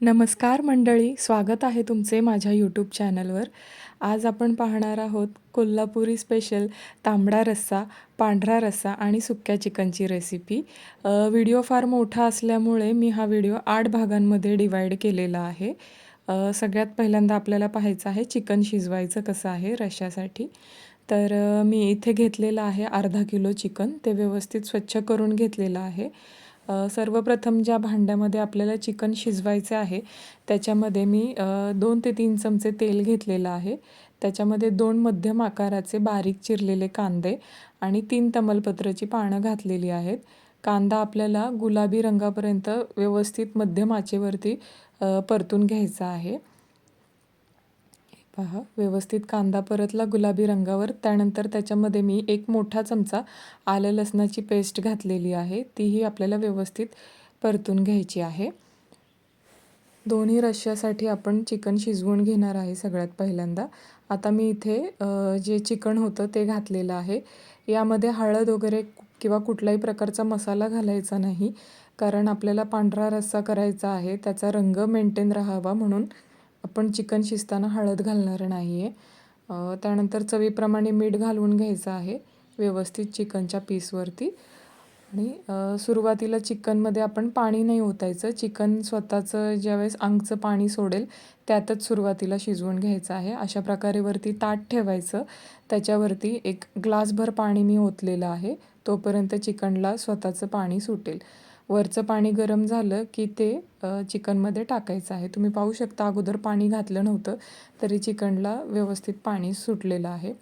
नमस्कार मंडळी स्वागत आहे तुमचे माझ्या यूट्यूब चॅनलवर आज आपण पाहणार आहोत कोल्हापुरी स्पेशल तांबडा रस्सा पांढरा रस्सा आणि सुक्या चिकनची रेसिपी व्हिडिओ फार मोठा असल्यामुळे मी हा व्हिडिओ आठ भागांमध्ये डिवाईड केलेला आहे. सगळ्यात पहिल्यांदा आपल्याला पाहायचं आहे चिकन शिजवायचं कसं आहे रश्श्यासाठी. तर मी इथे घेतलेलं आहे अर्धा किलो चिकन. ते व्यवस्थित स्वच्छ करून घेतलेलं आहे. सर्वप्रथम ज्या भांड्यामध्ये आपल्याला चिकन शिजवायचे आहे त्याच्यामध्ये मी दोन ते तीन चमचे तेल घेतलेलं आहे. त्याच्यामध्ये दोन मध्यम आकाराचे बारीक चिरलेले कांदे आणि तीन तमलपत्राची पानं घातलेली आहेत. कांदा आपल्याला गुलाबी रंगापर्यंत व्यवस्थित मध्यम आचेवरती परतून घ्यायचा आहे. पहा व्यवस्थित कांदा परतला गुलाबी रंगावर. त्यानंतर त्याच्यामध्ये मी एक मोठा चमचा आलं लसणाची पेस्ट घातलेली आहे. तीही आपल्याला व्यवस्थित परतून घ्यायची आहे. दोन्ही रश्श्यासाठी आपण चिकन शिजवून घेणार आहे सगळ्यात पहिल्यांदा. आता मी इथे जे चिकन होतं ते घातलेलं आहे. यामध्ये हळद वगैरे किंवा कुठल्याही प्रकारचा मसाला घालायचा नाही. कारण आपल्याला पांढरा रस्सा करायचा आहे त्याचा रंग मेंटेन राहावा म्हणून आपण चिकन शिजताना हळद घालणार नाही आहे त्यानंतर चवीप्रमाणे मीठ घालून घ्यायचं आहे व्यवस्थित चिकनच्या पीसवरती. आणि सुरुवातीला चिकनमध्ये आपण पाणी नाही ओतायचं. चिकन स्वतःचं ज्यावेळेस अंगचं पाणी सोडेल त्यातच सुरुवातीला शिजवून घ्यायचं आहे. अशा प्रकारे वरती ताट ठेवायचं. त्याच्यावरती एक ग्लासभर पाणी मी ओतलेलं आहे. तोपर्यंत चिकनला स्वतःचं पाणी सुटेल. वरचं पाणी गरम झालं की ते चिकनमध्ये टाकायचं आहे. तुम्ही पाहू शकता अगोदर पाणी घातलं नव्हतं तरी चिकनला व्यवस्थित पाणी सुटलेलं आहे.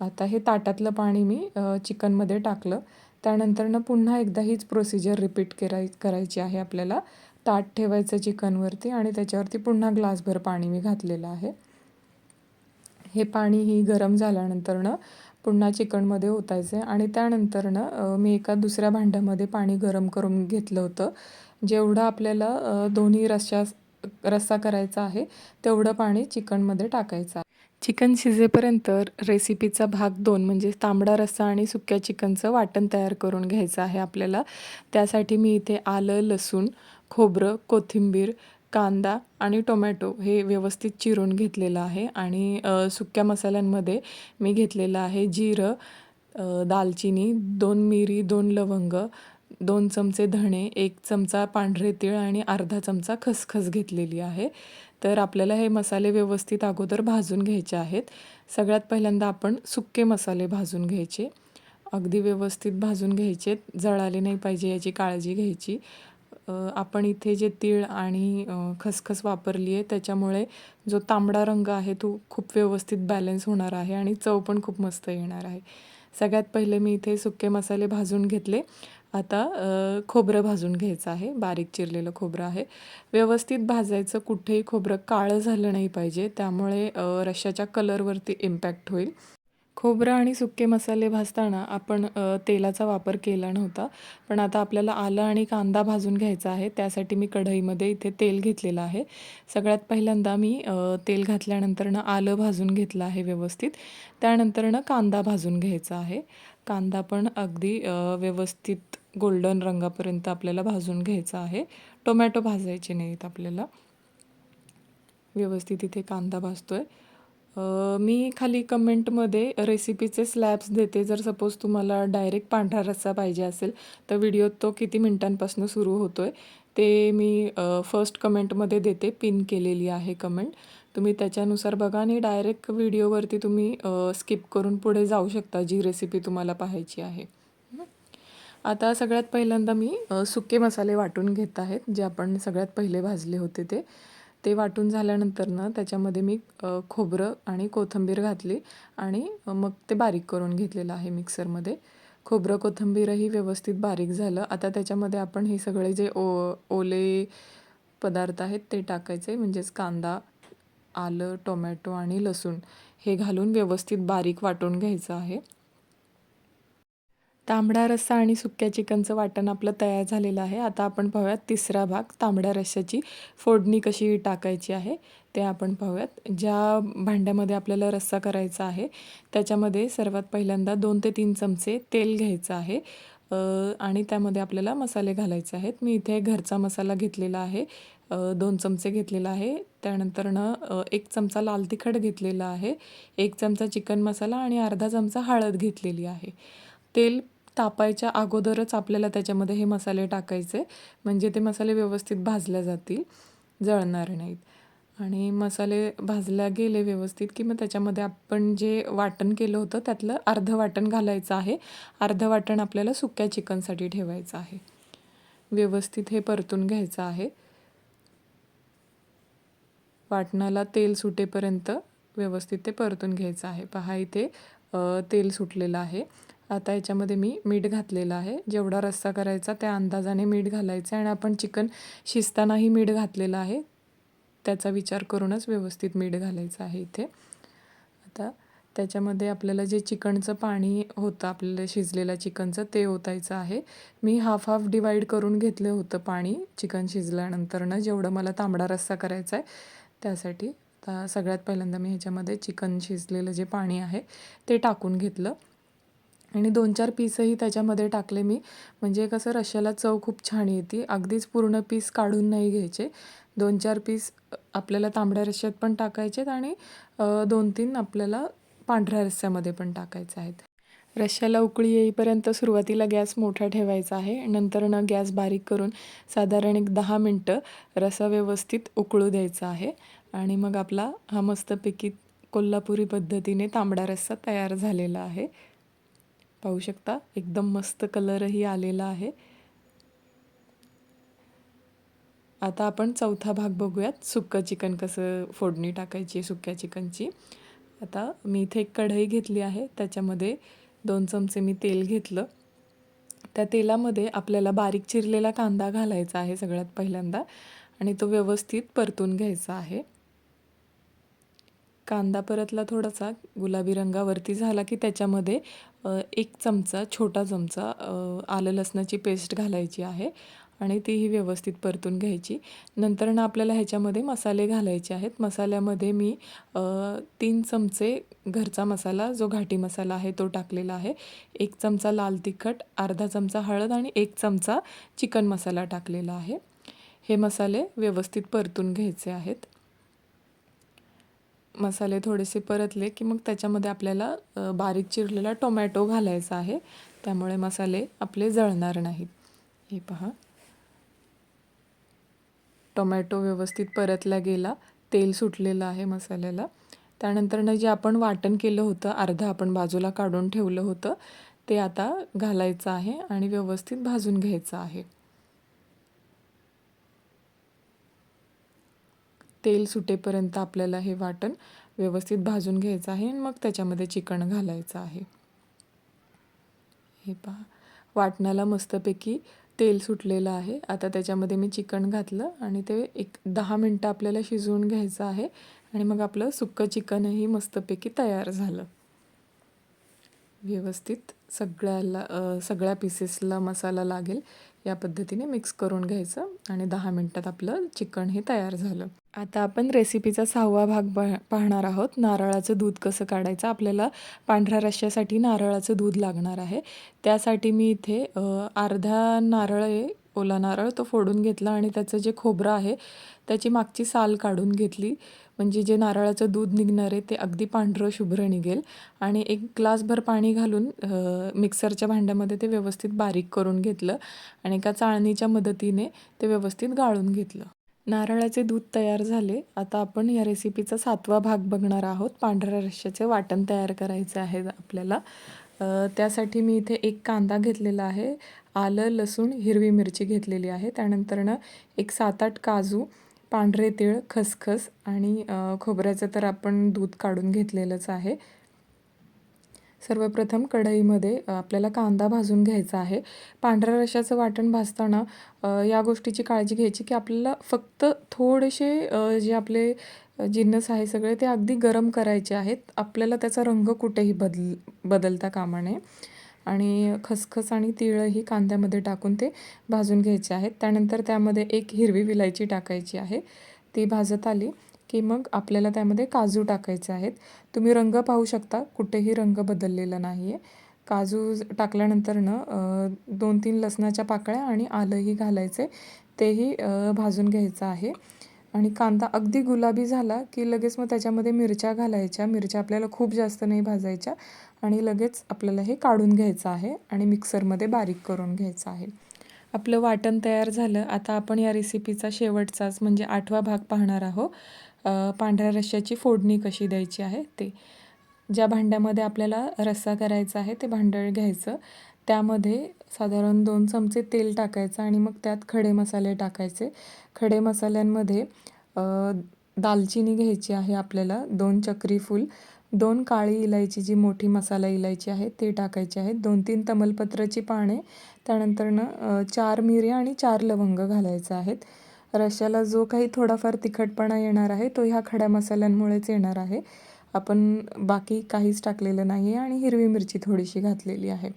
आता हे ताटातलं पाणी मी चिकनमध्ये टाकलं. त्यानंतरनं पुन्हा एकदा हीच प्रोसिजर रिपीट कराय करायची आहे आपल्याला. ताट ठेवायचं चिकनवरती आणि त्याच्यावरती पुन्हा ग्लासभर पाणी मी घातलेलं आहे. हे पाणी ही गरम झाल्यानंतरनं पुन्हा चिकनमध्ये ओतायचं आहे आणि त्यानंतरनं मी एका दुसऱ्या भांड्यामध्ये पाणी गरम करून घेतलं होतं. जेवढं आपल्याला दोन्ही रस्सा रस्सा करायचा आहे तेवढं पाणी चिकनमध्ये टाकायचं आहे. चिकन शिजेपर्यंत रेसिपीचा भाग दोन म्हणजे तांबडा रस्सा आणि सुक्या चिकनचं वाटण तयार करून घ्यायचं आहे आपल्याला. त्यासाठी मी इथे आलं लसूण खोबरं कोथिंबीर कांदा आणि टोमॅटो हे व्यवस्थित चिरून घेतलेलं आहे आणि सुक्या मसाल्यांमध्ये मी घेतलेलं आहे जिरं दालचिनी दोन मिरी दोन लवंग दोन चमचे धणे एक चमचा पांढरे तीळ आणि अर्धा चमचा खसखस घेतलेली आहे. तर आपल्याला हे मसाले व्यवस्थित अगोदर भाजून घ्यायचे आहेत. सगळ्यात पहिल्यांदा आपण सुक्के मसाले भाजून घ्यायचे. अगदी व्यवस्थित भाजून घ्यायचे. जळाले नाही पाहिजे याची काळजी घ्यायची. आपण इथे जे तीळ आणि खसखस वापरली आहे त्याच्यामुळे जो तांबडा रंग आहे तो खूप व्यवस्थित बॅलन्स होणार आहे आणि चव पण खूप मस्त येणार आहे. सगळ्यात पहिले मी इथे सुके मसाले भाजून घेतले. आता खोबरं भाजून घ्यायचं आहे. बारीक चिरलेलं खोबरं आहे. व्यवस्थित भाजायचं. कुठेही खोबरं काळं झालं नाही पाहिजे. त्यामुळे अ, रश्श्याच्या कलरवरती इम्पॅक्ट होईल. खोबरं आणि सुके मसाले भाजताना आपण तेलाचा वापर केला नव्हता. पण आता आपल्याला आलं आणि कांदा भाजून घ्यायचा आहे. त्यासाठी मी कढईमध्ये इथे तेल घेतलेलं आहे. सगळ्यात पहिल्यांदा मी तेल घातल्यानंतरनं आलं भाजून घेतलं आहे व्यवस्थित. त्यानंतरनं कांदा भाजून घ्यायचा आहे. कांदा पण अगदी व्यवस्थित गोल्डन रंगापर्यंत आपल्याला भाजून घ्यायचा आहे. टोमॅटो भाजायचे नाहीत आपल्याला. व्यवस्थित इथे कांदा भाजतो आहे मी खाली कमेंटमध्ये रेसिपीचे स्लॅब्स देते. जर सपोज तुम्हाला डायरेक्ट पांढरा रस्सा पाहिजे असेल तर व्हिडिओ तो किती मिनिटांपासून सुरू होतो आहे ते मी फर्स्ट कमेंटमध्ये देते. पिन केलेली आहे कमेंट. तुम्ही त्याच्यानुसार बघा आणि डायरेक्ट व्हिडिओवरती तुम्ही स्किप करून पुढे जाऊ शकता जी रेसिपी तुम्हाला पाहायची आहे. आता सगळ्यात पहिल्यांदा मी सुके मसाले वाटून घेत आहेत जे आपण सगळ्यात पहिले भाजले होते ते. ते वाटून झाल्यानंतर ना त्याच्यामध्ये मी खोबरं आणि कोथिंबीर घातली आणि मग ते बारीक करून घेतलेलं आहे मिक्सरमध्ये. खोबरं कोथिंबीरही व्यवस्थित बारीक झालं. आता त्याच्यामध्ये आपण हे सगळे जे ओ ओले पदार्थ आहेत ते टाकायचे म्हणजेच कांदा आलं टोमॅटो आणि लसूण हे घालून व्यवस्थित बारीक वाटून घ्यायचं आहे. तांबडा रस्सा आणि सुक्या चिकनचं वाटण आपलं तयार झालेलं आहे. आता आपण पाहूयात तिसरा भाग तांबड्या रस्स्याची फोडणी कशी टाकायची आहे ते आपण पाहूयात. ज्या भांड्यामध्ये आपल्याला रस्सा करायचा आहे त्याच्यामध्ये सर्वात पहिल्यांदा दोन ते तीन चमचे तेल घ्यायचं आहे आणि त्यामध्ये आपल्याला मसाले घालायचे आहेत. मी इथे घरचा मसाला घेतलेला आहे दोन चमचे घेतलेला आहे. त्यानंतरनं एक चमचा लाल तिखट घेतलेला आहे एक चमचा चिकन मसाला आणि अर्धा चमचा हळद घेतलेली आहे. तेल तापायच्या अगोदरच आपल्याला त्याच्यामध्ये हे मसाले टाकायचे. म्हणजे ते मसाले व्यवस्थित भाजले जातील जळणार नाहीत. आणि मसाले भाजल्या गेले व्यवस्थित की मग त्याच्यामध्ये आपण जे वाटण केलं होतं त्यातलं अर्धं वाटण घालायचं आहे. अर्धं वाटण आपल्याला सुक्या चिकनसाठी ठेवायचं आहे. व्यवस्थित हे परतून घ्यायचं आहे. वाटणाला तेल सुटेपर्यंत व्यवस्थित ते परतून घ्यायचं आहे. पहा इथे तेल सुटलेलं आहे. आता याच्यामध्ये मी मीठ घातलेलं आहे. जेवढा रस्सा करायचा त्या अंदाजाने मीठ घालायचं आहे आणि आपण चिकन शिजतानाही मीठ घातलेलं आहे. त्याचा विचार करूनच व्यवस्थित मीठ घालायचं आहे इथे. आता त्याच्यामध्ये आपल्याला जे चिकनचं पाणी होतं आपल्याला शिजलेलं चिकनचं ते ओतायचं आहे. मी हाफ हाफ डिवाईड करून घेतलं होतं पाणी चिकन शिजल्यानंतरनं. जेवढं मला तांबडा रस्सा करायचा आहे त्यासाठी आता सगळ्यात पहिल्यांदा मी ह्याच्यामध्ये चिकन शिजलेलं जे पाणी आहे ते टाकून घेतलं. आणि दोन चार पीसही त्याच्यामध्ये टाकले मी. म्हणजे कसं रश्याला चव खूप छान येते. अगदीच पूर्ण पीस काढून नाही घ्यायचे. दोन चार पीस आपल्याला तांबड्या रश्श्यात पण टाकायचे आहेत आणि दोन तीन आपल्याला पांढऱ्या रस्स्यामध्ये पण टाकायचे आहेत. रश्श्याला उकळी येईपर्यंत सुरुवातीला गॅस मोठा ठेवायचा आहे. नंतरनं गॅस बारीक करून साधारण एक दहा मिनटं रसा व्यवस्थित उकळू द्यायचा आहे. आणि मग आपला हा मस्तपैकी कोल्हापुरी पद्धतीने तांबडा रस्सा तयार झालेला आहे. पाहू शकता. एकदम मस्त कलरही आलेला आहे. आता आपण चौथा भाग बघूयात. सुक्कं चिकन कसं फोडणी टाकायची सुक्या चिकनची. आता मी इथे एक कढई घेतली आहे. त्याच्यामध्ये दोन चमचे मी तेल घेतलं. त्या तेलामध्ये आपल्याला बारीक चिरलेला कांदा घालायचा आहे सगळ्यात पहिल्यांदा. आणि तो व्यवस्थित परतून घ्यायचा आहे. कांदा परतला थोडासा. गुलाबी रंगावरती झाला की त्याच्यामध्ये एक चमचा छोटा चमचा आलं लसणाची पेस्ट घालायची आहे आणि तीही व्यवस्थित परतून घ्यायची. नंतर ना आपल्याला ह्याच्यामध्ये मसाले घालायचे आहेत. मसाल्यामध्ये मी तीन चमचे घरचा मसाला जो घाटी मसाला आहे तो टाकलेला आहे. एक चमचा लाल तिखट अर्धा चमचा हळद आणि एक चमचा चिकन मसाला टाकलेला आहे. हे मसाले व्यवस्थित परतून घ्यायचे आहेत. मसाले थोडेसे परतले की मग त्याच्यामध्ये आपल्याला बारीक चिरलेला टोमॅटो घालायचा आहे. त्यामुळे मसाले आपले जळणार नाहीत. हे पहा. टोमॅटो व्यवस्थित परतला गेला. तेल सुटलेलं आहे मसाल्याला. त्यानंतरनं जे आपण वाटण केलं होतं अर्धं आपण बाजूला काढून ठेवलं होतं ते आता घालायचं आहे आणि व्यवस्थित भाजून घ्यायचं आहे. तेल सुटेपर्यंत आपल्याला हे वाटण व्यवस्थित भाजून घ्यायचं आहे आणि मग त्याच्यामध्ये चिकन घालायचं आहे. हे पहा. वाटणाला मस्तपैकी तेल सुटलेलं आहे. आता त्याच्यामध्ये मी चिकन घातलं आणि ते एक दहा मिनटं आपल्याला शिजवून घ्यायचं आहे आणि मग आपलं सुक्कं चिकनही मस्तपैकी तयार झालं. व्यवस्थित सगळ्याला सगळ्या पीसेसला मसाला लागेल. या पद्धतीने मिक्स करून घ्यायचं आणि दहा मिनटात आपलं चिकन हे तयार झालं. आता आपण रेसिपीचा सहावा भाग ब पाहणार आहोत. नारळाचं दूध कसं काढायचं? आपल्याला पांढऱ्या रश्श्यासाठी नारळाचं दूध लागणार आहे. त्यासाठी मी इथे अर्धा नारळ आहे ओला नारळ तो फोडून घेतला आणि त्याचं जे खोबरं आहे त्याची मागची साल काढून घेतली. म्हणजे जे नारळाचं दूध निघणार आहे ते अगदी पांढरं शुभ्र निघेल. आणि एक ग्लासभर पाणी घालून मिक्सरच्या भांड्यामध्ये ते व्यवस्थित बारीक करून घेतलं आणि एका चाळणीच्या मदतीने ते व्यवस्थित गाळून घेतलं. नारळाचे दूध तयार झाले. आता आपण या रेसिपीचा सातवा भाग बघणार आहोत. पांढऱ्या रश्श्याचे वाटण तयार करायचे आहे आपल्याला. त्यासाठी मी इथे एक कांदा घेतलेला आहे. आलं लसूण हिरवी मिरची घेतलेली आहे. त्यानंतरनं एक सात आठ काजू पांढरे तीळ खसखस आणि खोबऱ्याचं तर आपण दूध काढून घेतलेलंच आहे. सर्वप्रथम कढईमध्ये आपल्याला कांदा भाजून घ्यायचा आहे. पांढऱ्या रशाचं वाटण भाजताना या गोष्टीची काळजी घ्यायची की आपल्याला फक्त थोडेसे जे आपले जिन्नस आहे सगळे ते अगदी गरम करायचे आहेत. आपल्याला त्याचा रंग कुठेही बदल बदलता कामा नये. आणि खसखस आणि तिळही कांद्यामध्ये टाकून ते भाजून घ्यायचे आहेत. त्यानंतर त्यामध्ये एक हिरवी विलायची टाकायची आहे. ती भाजत आली. की मग आपल्याला त्यामध्ये काजू टाकायचे आहेत. तुम्ही रंग पाहू शकता कुठेही रंग बदललेला नाही आहे काजू टाकल्यानंतरनं दोन तीन लसणाच्या पाकळ्या आणि आलंही घालायचे. तेही भाजून घ्यायचं आहे. आणि कांदा अगदी गुलाबी झाला की लगेच मग त्याच्यामध्ये मिरच्या घालायच्या. मिरच्या आपल्याला खूप जास्त नाही भाजायच्या. आणि लगेच आपल्याला हे काढून घ्यायचं आहे आणि मिक्सरमध्ये बारीक करून घ्यायचं आहे. आपलं वाटण तयार झालं. आता आपण या रेसिपीचा शेवटचाच म्हणजे आठवा भाग पाहणार आहोत. पांढऱ्या रश्श्याची फोडणी कशी द्यायची आहे ते. ज्या भांड्यामध्ये आपल्याला रस्सा करायचा आहे ते भांडं घ्यायचं. त्यामध्ये साधारण दोन चमचे तेल टाकायचं आणि मग त्यात खडे मसाले टाकायचे. खडे मसाल्यांमध्ये दालचिनी घ्यायची आहे आपल्याला दोन चक्री फूल दोन काळी इलायची जी मोठी मसाला इलायची आहे ते टाकायची आहे दोन तीन तमलपत्राची पाने त्यानंतरनं चार मिऱ्या आणि चार लवंग घालायचं आहेत. रश्याला जो काही थोडाफार तिखटपणा येणार आहे तो ह्या खड्या मसाल्यांमुळेच येणार आहे. आपण बाकी काहीच टाकलेलं नाही आहे आणि हिरवी मिरची थोडीशी घातलेली आहे.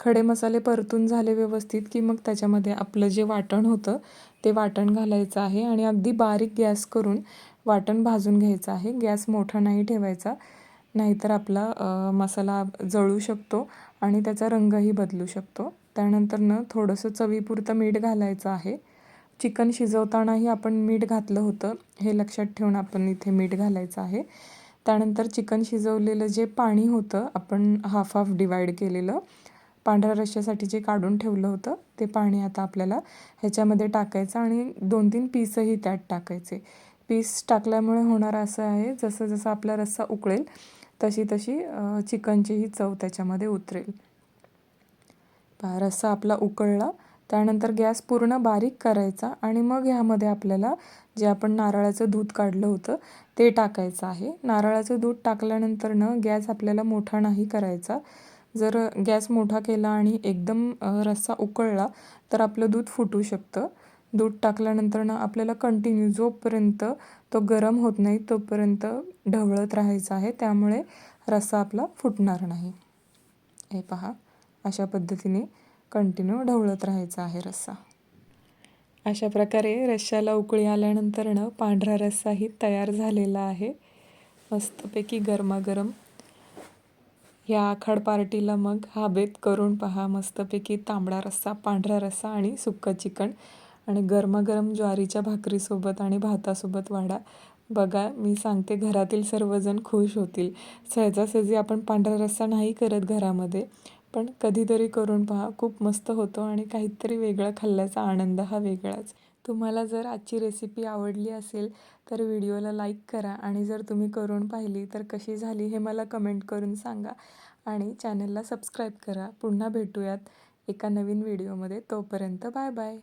खडे मसाले परतून झाले व्यवस्थित की मग त्याच्यामध्ये आपलं जे वाटण होतं ते वाटण घालायचं आहे आणि अगदी बारीक गॅस करून वाटण भाजून घ्यायचं आहे. गॅस मोठा नाही ठेवायचा नाहीतर आपला मसाला जळू शकतो आणि त्याचा रंगही बदलू शकतो. त्यानंतरनं थोडंसं चवीपुरतं मीठ घालायचं आहे. चिकन शिजवतानाही आपण मीठ घातलं होतं. हे लक्षात ठेवून आपण इथे मीठ घालायचं आहे. त्यानंतर चिकन शिजवलेलं जे पाणी होतं आपण हाफ हाफ डिवाईड केलेलं. पांढऱ्या रश्श्यासाठी जे काढून ठेवलं होतं ते पाणी आता आपल्याला ह्याच्यामध्ये टाकायचं आणि दोन तीन पीसही त्यात टाकायचे. पीस टाकल्यामुळे होणार असं आहे जसं जसं आपला रस्सा उकळेल तशी तशी चिकनचीही चव त्याच्यामध्ये उतरेल. रस्सा आपला उकळला. त्यानंतर गॅस पूर्ण बारीक करायचा आणि मग ह्यामध्ये आपल्याला जे आपण नारळाचं दूध काढलं होतं ते टाकायचं आहे. नारळाचं दूध टाकल्यानंतरनं गॅस आपल्याला मोठा नाही करायचा. जर गॅस मोठा केला आणि एकदम रस्सा उकळला तर आपलं दूध फुटू शकतं. दूध टाकल्यानंतरनं आपल्याला कंटिन्यू जोपर्यंत तो गरम होत नाही तोपर्यंत ढवळत राहायचं आहे. त्यामुळे रस्सा आपला फुटणार नाही. हे पहा अशा पद्धतीने कंटिन्यू ढवळत राहायचा आहे रस्सा. अशा प्रकारे रश्श्याला उकळी आल्यानंतरनं पांढरा रस्साही तयार झालेला आहे. मस्तपैकी गरमागरम. या आखाड पार्टीला मग हा बेत करून पहा. मस्तपैकी तांबडा रस्सा पांढरा रस्सा आणि सुक्का चिकन. आणि गरमागरम ज्वारीच्या भाकरीसोबत आणि भातासोबत वाढा. बघा मी सांगते घरातील सर्वजण खुश होतील. सहजासहजी आपण पांढरा रस्सा नाही करत घरामध्ये. पण कधीतरी करून पहा खूप मस्त होतो आणि काहीतरी वेगळं खाल्ल्याचा आनंद हा वेगळाच. तुम्हाला जर आजची रेसिपी आवडली असेल तर व्हिडिओला लाईक करा आणि जर तुम्ही करून पाहिली तर कशी झाली हे मला कमेंट करून सांगा आणि चॅनलला सबस्क्राईब करा. पुन्हा भेटूयात एका नवीन व्हिडिओमध्ये तोपर्यंत बाय बाय